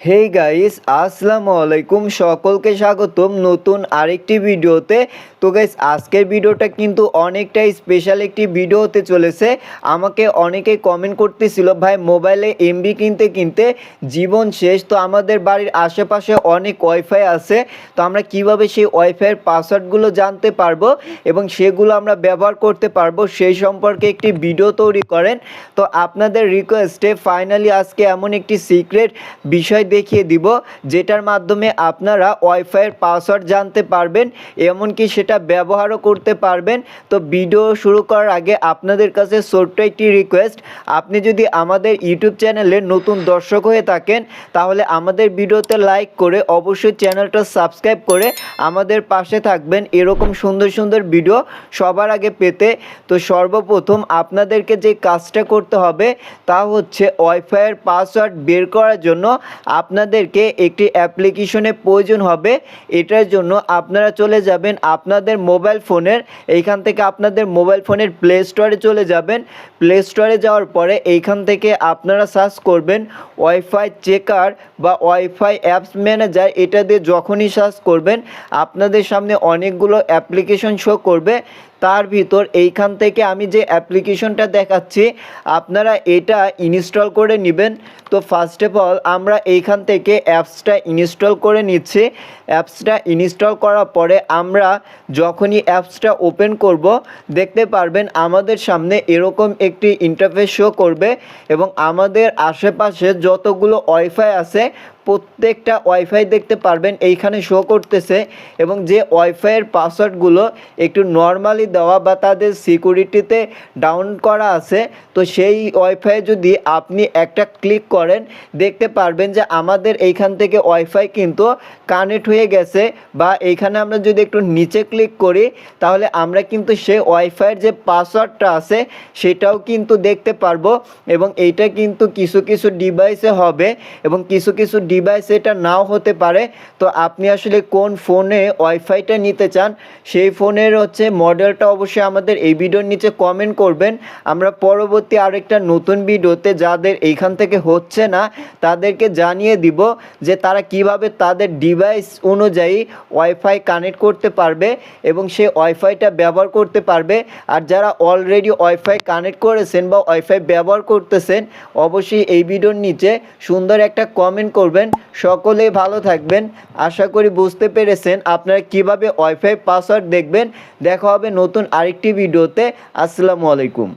Hey guys আসসালামু আলাইকুম। সকলকে স্বাগতম নতুন আরেকটি ভিডিওতে। তো গাইস আজকের ভিডিওটা কিন্তু অনেকটাই স্পেশাল একটি ভিডিও হতে চলেছে। আমাকে অনেকে কমেন্ট করতেছিল, ভাই মোবাইলে এমবি কিনতে কিনতে জীবন শেষ। তো আমাদের বাড়ির আশেপাশে অনেক ওয়াইফাই আছে। তো আমরা কীভাবে সেই ওয়াইফাইয়ের পাসওয়ার্ডগুলো জানতে পারব এবং সেগুলো আমরা ব্যবহার করতে পারব, সেই সম্পর্কে একটি ভিডিও তৈরি করেন। তো আপনাদের রিকোয়েস্টে ফাইনালি আজকে এমন একটি সিক্রেট বিষয় দেখিয়ে দিব, যেটার মাধ্যমে আপনারা ওয়াইফাইয়ের পাসওয়ার্ড জানতে পারবেন, এমনকি সেটা ব্যবহারও করতে পারবেন। তো ভিডিও শুরু করার আগে আপনাদের কাছে ছোট্ট একটি রিকোয়েস্ট আপনি যদি আমাদের ইউটিউব চ্যানেলে নতুন দর্শক হয়ে থাকেন, তাহলে আমাদের ভিডিওতে লাইক করে অবশ্যই চ্যানেলটা সাবস্ক্রাইব করে আমাদের পাশে থাকবেন। এরকম সুন্দর সুন্দর ভিডিও সবার আগে পেতে। তো সর্বপ্রথম আপনাদেরকে যে কাজটা করতে হবে, তা হচ্ছে ওয়াইফাইয়ের পাসওয়ার্ড বের করার জন্য আপনাদেরকে একটি অ্যাপ্লিকেশনের প্রয়োজন হবে। এটার জন্য আপনারা চলে যাবেন আপনাদের মোবাইল ফোনের, এইখান থেকে আপনাদের মোবাইল ফোনের প্লে স্টোরে চলে যাবেন। প্লে স্টোরে যাওয়ার পরে এইখান থেকে আপনারা সার্চ করবেন ওয়াইফাই চেকার বা ওয়াইফাই অ্যাপস ম্যানেজার এটা দিয়ে যখনই সার্চ করবেন, আপনাদের সামনে অনেকগুলো অ্যাপ্লিকেশন শো করবে। তার ভিতর এইখান থেকে আমি যে অ্যাপ্লিকেশনটা দেখাচ্ছি, আপনারা এটা ইনস্টল করে নেবেন। তো ফার্স্ট অফ অল আমরা এইখান থেকে অ্যাপসটা ইনস্টল করে নিচ্ছি। অ্যাপসটা ইনস্টল করার পরে আমরা যখনই অ্যাপসটা ওপেন করব, দেখতে পারবেন আমাদের সামনে এরকম একটি ইন্টারফেস শো করবে এবং আমাদের আশেপাশে যতগুলো ওয়াইফাই আছে প্রত্যেকটা ওয়াইফাই দেখতে পারবেন, এইখানে শো করতেছে এবং যে ওয়াইফাইয়ের পাসওয়ার্ডগুলো একটু নর্মালি দেওয়া বা তাদের সিকিউরিটিতে ডাউন করা আছে, তো সেই ওয়াইফাই যদি আপনি একটা ক্লিক করেন, দেখতে পারবেন যে আমাদের এইখান থেকে ওয়াইফাই কিন্তু কানেক্ট হয়ে গেছে বা এইখানে আমরা যদি একটু নিচে ক্লিক করি, তাহলে আমরা কিন্তু সেই ওয়াইফাইয়ের যে পাসওয়ার্ডটা আছে, সেটাও কিন্তু দেখতে পারব এবং এইটা কিন্তু কিছু কিছু ডিভাইসে হবে এবং কিছু কিছু ডিভাইস এটা নাও হতে পারে। তো আপনি আসলে কোন ফোনে ওয়াইফাইটা নিতে চান, সেই ফোনের হচ্ছে মডেলটা অবশ্যই আমাদের এই ভিডিওর নিচে কমেন্ট করবেন। আমরা পরবর্তী আরেকটা নতুন ভিডিওতে যাদের এইখান থেকে হচ্ছে না, তাদেরকে জানিয়ে দিব যে তারা কীভাবে তাদের ডিভাইস অনুযায়ী ওয়াইফাই কানেক্ট করতে পারবে এবং সেই ওয়াইফাইটা ব্যবহার করতে পারবে। আর যারা অলরেডি ওয়াইফাই কানেক্ট করেছেন বা ওয়াইফাই ব্যবহার করতেছেন, অবশ্যই এই ভিডিওর নিচে সুন্দর একটা কমেন্ট করবেন। সকলেই ভালো থাকবেন। আশা করি বুঝতে পেরেছেন আপনারা কীভাবে ওয়াইফাই পাসওয়ার্ড দেখবেন। দেখা হবে নতুন আরেকটি ভিডিওতে। আসসালামু আলাইকুম।